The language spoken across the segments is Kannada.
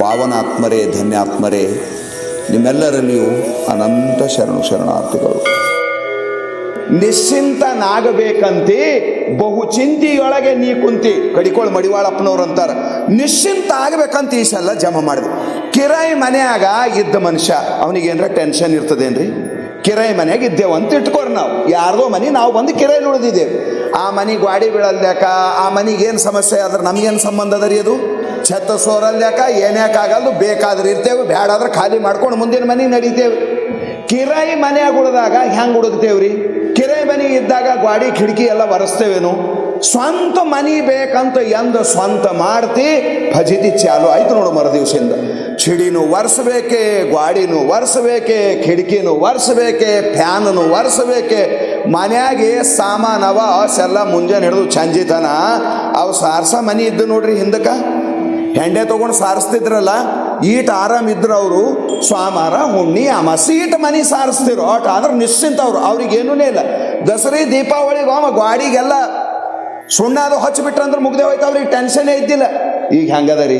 ಪಾವನಾತ್ಮರೇ, ಧನ್ಯಾತ್ಮರೇ ನಿಮ್ಮೆಲ್ಲರಲ್ಲಿಯೂ ಅನಂತ ಶರಣು ಶರಣಾರ್ಥಿಗಳು. ನಿಶ್ಚಿಂತನಾಗಬೇಕಂತಿ ಬಹು ಚಿಂತಿಯೊಳಗೆ ನೀ ಕುಂತಿ. ಕಡಿಕೋಳ್ ಮಡಿವಾಳಪ್ಪನವ್ರು ಅಂತಾರೆ. ನಿಶ್ಚಿಂತ ಆಗ್ಬೇಕಂತ ಈ ಸಲ ಜಮಾ ಮಾಡಿದೆ. ಕಿರಾಯಿ ಮನೆಯಾಗ ಇದ್ದ ಮನುಷ್ಯ, ಅವನಿಗೇನರ ಟೆನ್ಷನ್ ಇರ್ತದೇನ್ರಿ? ಕಿರಾಯಿ ಮನೆಯಾಗ ಇದ್ದೇವೆ ಅಂತ ಇಟ್ಕೋರಿ ನಾವು. ಯಾರ್ದೋ ಮನೆ, ನಾವು ಬಂದು ಕಿರಾಯಿ ಉಳಿದಿದ್ದೇವೆ. ಆ ಮನೆ ಗಾಡಿ ಬೀಳಲ್ಯಾಕ ಆ ಮನೆಗೇನು ಸಮಸ್ಯೆ ಆದ್ರೆ ನಮಗೇನು ಸಂಬಂಧ ಅದ? ಛತ್ತ ಸೋರಲ್ಯಾಕ ಏನ್ಯಾಕಾಗಲ್ಲ ಬೇಕಾದ್ರೆ ಇರ್ತೇವೆ ಬೇಡಾದ್ರೆ ಖಾಲಿ ಮಾಡ್ಕೊಂಡು ಮುಂದಿನ ಮನೆ ನಡೀತೇವೆ. ಕಿರಾಯಿ ಮನೆಯಾಗ ಉಳಿದಾಗ ಹೆಂಗೆ ಹುಡುಕ್ತೇವ್ರಿ ಕಿರಾಯಿ ಮನೆ ಇದ್ದಾಗ ಗಾಡಿ, ಕಿಟಕಿ ಎಲ್ಲ ಒರೆಸ್ತೇವೇನು? ಸ್ವಂತ ಮನಿ ಬೇಕಂತ ಎಂದ ಸ್ವಂತ ಮಾಡ್ತಿ ಭಜಿತಿ ಚಾಲು ಆಯ್ತು ನೋಡು ಮರು ದಿವಸದಿಂದ ಚಿಡಿನೂ ಒರೆಸ್ಬೇಕೆ ಗ್ವಾಡಿನೂ ಒರೆಸ್ಬೇಕೆ, ಕಿಟಕಿನೂ ಒರೆಸ್ಬೇಕೆ, ಫ್ಯಾನನು ಒರೆಸ್ಬೇಕೆ. ಮನೆಯಾಗೆ ಸಾಮಾನವ ಅಸೆಲ್ಲ ಮುಂಜಾನೆ ಹಿಡಿದು ಚಂಜಿತನ. ಅವು ಸಾರ್ಸ ಮನಿ ಇದ್ದು ನೋಡ್ರಿ ಹಿಂದಕ್ಕೆ. ಹೆಂಡೆ ತಗೊಂಡು ಸಾರಿಸ್ತಿದ್ರಲ್ಲ, ಈಟ್ ಆರಾಮ್ ಇದ್ರು ಅವರು ಸ್ವಾಮಾರ ಹುಣ್ಣಿ ಅಮಾಸಿ ಈಟ್ ಮನಿ ಸಾರಿಸ್ತಿರು ಆಟ ಆದ್ರೆ ನಿಶ್ಚಿಂತ ಅವ್ರು ಅವ್ರಿಗೇನೂ ಇಲ್ಲ. ದಸರಿ ದೀಪಾವಳಿಗೆ ಅವ ಗ್ವಾಡಿಗೆಲ್ಲ ಸುಣ್ಣ ಅದು ಹಚ್ಚಿಬಿಟ್ರೆ ಅಂದ್ರೆ ಮುಗ್ದೆ ಹೋಯ್ತು ಅವ್ರಿಗೆ ಟೆನ್ಷನೇ ಇದ್ದಿಲ್ಲ. ಈಗ ಹೆಂಗದ ರೀ?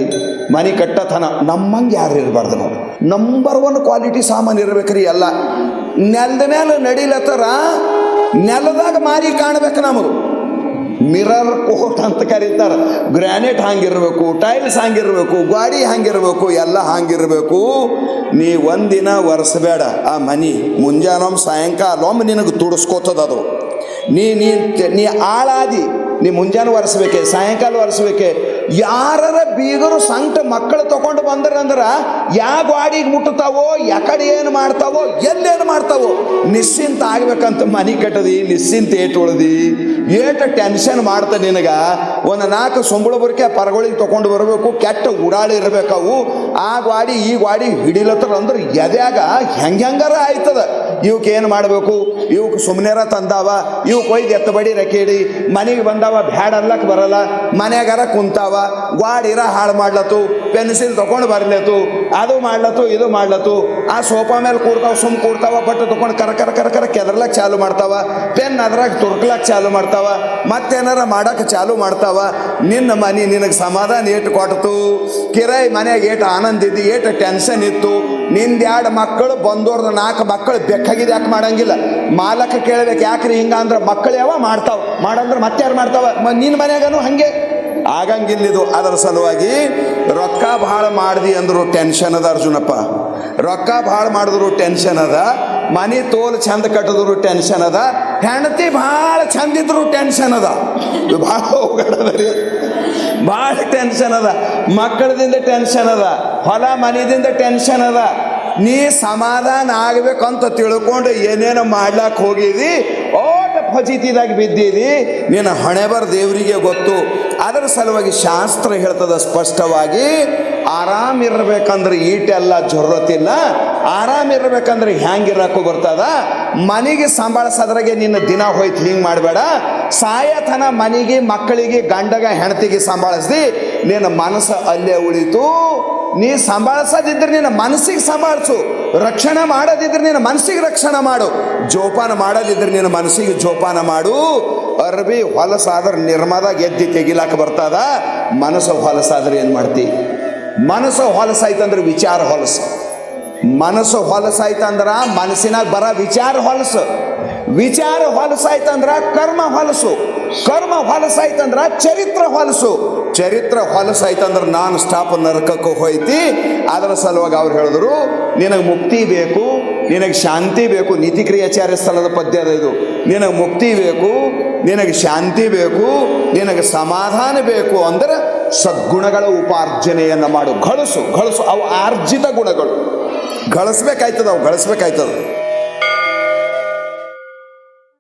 ಮನಿ ಕಟ್ಟತನ. ನಮ್ಮಂಗೆ ಯಾರು ಇರಬಾರ್ದು ನೋಡಿ. ನಂಬರ್ ಒನ್ ಕ್ವಾಲಿಟಿ ಸಾಮಾನು ಇರ್ಬೇಕ್ರಿ ಎಲ್ಲ. ನೆಲದ ಮೇಲೆ ನಡೀಲತ್ತರ, ನೆಲದಾಗ ಮಾರಿ ಕಾಣ್ಬೇಕು ನಮದು. ಮಿರರ್ ಕೋಟ್ ಅಂತ ಕರೀತಾರೆ. ಗ್ರಾನೈಟ್ ಹಾಂಗಿರಬೇಕು ಟೈಲ್ಸ್ ಹಾಂಗಿರಬೇಕು ಗಾಡಿ ಹಾಂಗಿರಬೇಕು ಎಲ್ಲ ಹಾಂಗಿರಬೇಕು ನೀ ಒಂದಿನ ಒರೆಸ್ಬೇಡ. ಆ ಮನಿ ಮುಂಜಾನೊಮ್ಮೆ ಸಾಯಂಕಾಲೊಮ್ಮೆ ನಿನಗೆ ತುಡಿಸ್ಕೋತದ ಅದು. ನೀ ನೀ ಆಳಾದಿ. ನೀ ಮುಂಜಾನೆ ಒರೆಸ್ಬೇಕೆ, ಸಾಯಂಕಾಲ ಒರೆಸ್ಬೇಕೆ. ಯಾರರ ಬೀಗರು ಸಂಕಟ ಮಕ್ಕಳು ತಗೊಂಡು ಬಂದ್ರಂದ್ರ ಯಾವ ಗಾಡಿಗೆ ಮುಟ್ಟುತ್ತಾವೋ, ಯಾಕಡೆ ಏನು ಮಾಡ್ತಾವೋ, ಎಲ್ಲೇನು ಮಾಡ್ತಾವೋ ನಿಶ್ಚಿಂತ ಆಗ್ಬೇಕಂತ ಮನಿ ಕಟ್ಟದಿ ನಿಶ್ಚಿಂತ ಏಟ್ ಉಳ್ದಿ. ಏಟ ಟೆನ್ಷನ್ ಮಾಡ್ತ ನಿನಗ, ಒಂದು ನಾಲ್ಕು ಸೊಂಬಳ ಬರಕೆ ಪರಗೊಳಿಗೆ ತಗೊಂಡು ಬರಬೇಕು, ಕೆಟ್ಟ ಉಡಾಳಿ ಇರಬೇಕಾವು. ಆ ಗಾಡಿ, ಈ ಗಾಡಿ ಹಿಡಿಲತ್ತಾರ ಅಂದ್ರೆ ಎದ್ಯಾಗ ಹೆಂಗೆ ಹೆಂಗಾರ ಆಯ್ತದ. ಇವಕ್ಕೆ ಏನು ಮಾಡಬೇಕು? ಇವಕ್ಕೆ ಸುಮ್ಮನೆರ ತಂದಾವ ಇವಕ್ಕೆ ಒಯ್ದು ಎತ್ತಬಡಿ ರಕೇಡಿ ಮನೆಗೆ ಬಂದಾವ, ಬ್ಯಾಡ ಅಲ್ಲಕ್ಕೆ ಬರಲ್ಲ. ಮನೆಯಾಗಾರ ಕುಂತಾವ ಗ್ವಾಡಿರ ಹಾಳು ಮಾಡ್ಲತ್ತು, ಪೆನ್ಸಿಲ್ ತಗೊಂಡು ಬರ್ಲತ್ತು. ಅದು ಮಾಡ್ಲತ್ತು, ಇದು ಮಾಡ್ಲತ್ತು. ಆ ಸೋಫಾ ಮೇಲೆ ಕೂಡ್ತಾವ, ಸುಮ್ ಕೂಡ್ತಾವ ಬಟ್ ತಗೊಂಡು ಕರ ಕರ ಕರ ಕರ ಕೆದರ್ಲಕ್ ಚಾಲು ಮಾಡ್ತಾವ. ಪೆನ್ ಅದ್ರಾಗ ತುರ್ಕ್ಲಕ್ ಚಾಲು ಮಾಡ್ತಾವ. ಮತ್ತೇನಾರ ಮಾಡಕ್ಕೆ ಚಾಲು ಮಾಡ್ತಾವ. ನಿನ್ನ ಮನೆ ನಿನಗೆ ಸಮಾಧಾನ ಏಟು ಕೊಡ್ತು ಕಿರಾಯಿ ಮನ್ಯಾಗ ಏಟು ಆನಂದ ಇದ್ದು, ಏಟು ಟೆನ್ಷನ್ ಇತ್ತು. ನಿಂದ ಎರಡು ಮಕ್ಕಳು ಬಂದೋರ್ದ ನಾಲ್ಕು ಮಕ್ಕಳು ಬೆಕ್ಕಾಗಿದ್ದು ಯಾಕೆ ಮಾಡಂಗಿಲ್ಲ? ಮಾಲಕ ಕೇಳ್ಬೇಕು, ಯಾಕ್ರಿ ಹಿಂಗ ಅಂದ್ರೆ ಮಕ್ಕಳು ಯಾವ ಮಾಡ್ತಾವ? ಮಾಡಂದ್ರೆ ಮತ್ತೆ ಯಾರು ಮಾಡ್ತಾವ ನಿನ್ನ ಮನ್ಯಾಗನು ಹಂಗೆ ಆಗಂಗಿಲ್ಲಿದು ಅದರ ಸಲುವಾಗಿ ರೊಕ್ಕ ಭಾಳ ಮಾಡ್ದಿ ಅಂದ್ರು ಟೆನ್ಷನ್ ಅದ ಅರ್ಜುನಪ್ಪ. ರೊಕ್ಕ ಭಾಳ ಮಾಡಿದ್ರು ಟೆನ್ಷನ್ ಅದ, ಮನಿ ತೋಲ್ ಚಂದ ಕಟ್ಟಿದ್ರು ಟೆನ್ಷನ್ ಅದ, ಹೆಂಡತಿ ಭಾಳ ಚಂದ ಇದ್ರು ಟೆನ್ಷನ್ ಅದ. ಭಾಳ ರೀ. ಭಾಳ ಟೆನ್ಷನ್ ಅದ. ಮಕ್ಕಳದಿಂದ ಟೆನ್ಷನ್ ಅದ, ಹೊಲ ಮನಿದಿಂದ ಟೆನ್ಷನ್ ಅದ. ನೀ ಸಮಾಧಾನ ಆಗ್ಬೇಕಂತ ತಿಳ್ಕೊಂಡು ಏನೇನು ಮಾಡ್ಲಾಕ್ ಹೋಗಿದಿ ಓಟ ಬಿದ್ದೀರಿ? ನಿನ್ನ ಹಣೆಬರ್ ದೇವರಿಗೆ ಗೊತ್ತು. ಅದರ ಸಲುವಾಗಿ ಶಾಸ್ತ್ರ ಹೇಳ್ತದ ಸ್ಪಷ್ಟವಾಗಿ, ಆರಾಮ್ ಇರ್ಬೇಕಂದ್ರೆ ಈಟೆಲ್ಲ ಜೊರ್ರತಿಲ್ಲ ಆರಾಮ್ ಇರ್ಬೇಕಂದ್ರೆ ಹ್ಯಾಂಗಿರಕ್ಕೂ ಬರ್ತದ. ಮನೆಗೆ ಸಂಭಾಳಿಸೋದ್ರಾಗೆ ನಿನ್ನ ದಿನ ಹೋಯ್ತು, ಹಿಂಗೆ ಮಾಡಬೇಡ. ಸಾಯತನ ಮನೆಗೆ, ಮಕ್ಕಳಿಗೆ, ಗಂಡಗ, ಹೆಂಡತಿಗೆ ಸಂಭಾಳಿಸ್ದಿ. ನಿನ್ನ ಮನಸ್ಸು ಅಲ್ಲೇ ಉಳಿತು. ನೀ ಸಂಭಾಳಿಸದಿದ್ರೆ ನಿನ್ನ ಮನಸ್ಸಿಗೆ ಸಂಭಾಳಿಸು. ರಕ್ಷಣೆ ಮಾಡದಿದ್ರೆ ನಿನ್ನ ಮನಸ್ಸಿಗೆ ರಕ್ಷಣೆ ಮಾಡು. ಜೋಪಾನ ಮಾಡದಿದ್ರೆ ನಿನ್ನ ಮನಸ್ಸಿಗೆ ಜೋಪಾನ ಮಾಡು. ಅರ್ಬಿ ಹೊಲಸಾದ್ರೆ ನಿರ್ಮದ ಗೆದ್ದಿ ತೆಗಿಲಾಕ ಬರ್ತದ. ಮನಸ್ಸು ಹೊಲಸಾದ್ರೆ ಏನು ಮಾಡ್ತಿ? ಮನಸ್ಸು ಹೊಲಸಾಯ್ತಂದ್ರೆ ವಿಚಾರ ಹೊಲಸು. ಮನಸ್ಸು ಹೊಲಸಾಯ್ತಂದ್ರ ಮನಸ್ಸಿನಾಗ ಬರ ವಿಚಾರ ಹೊಲಸು. ವಿಚಾರ ಹೊಲಸಾಯ್ತಂದ್ರ ಕರ್ಮ ಹೊಲಸು. ಕರ್ಮ ಹೊಲಸಾಯ್ತಂದ್ರ ಚರಿತ್ರ ಹೊಲಸು. ಚರಿತ್ರ ಹೊಲಸಾಯ್ತಂದ್ರೆ ನಾನು ಸ್ಟಾಪ್ ನರಕಕ್ಕೆ ಹೋಯ್ತಿ. ಅದರ ಸಲುವಾಗಿ ಅವ್ರು ಹೇಳಿದ್ರು, ನಿನಗೆ ಮುಕ್ತಿ ಬೇಕು, ನಿನಗೆ ಶಾಂತಿ ಬೇಕು. ನೀತಿ ಕ್ರಿಯಾಚಾರ್ಯ ಸ್ಥಳದ ಪದ್ಯ ಅದ ಇದು. ನಿನಗೆ ಮುಕ್ತಿ ಬೇಕು, ನಿನಗೆ ಶಾಂತಿ ಬೇಕು, ನಿನಗೆ ಸಮಾಧಾನ ಬೇಕು ಅಂದ್ರೆ ಸದ್ಗುಣಗಳ ಉಪಾರ್ಜನೆಯನ್ನು ಮಾಡು. ಗಳಿಸು ಗಳಿಸು ಅವು ಆರ್ಜಿತ ಗುಣಗಳು. ಗಳಿಸ್ಬೇಕಾಯ್ತದ ಅವು ಗಳಿಸ್ಬೇಕಾಯ್ತದ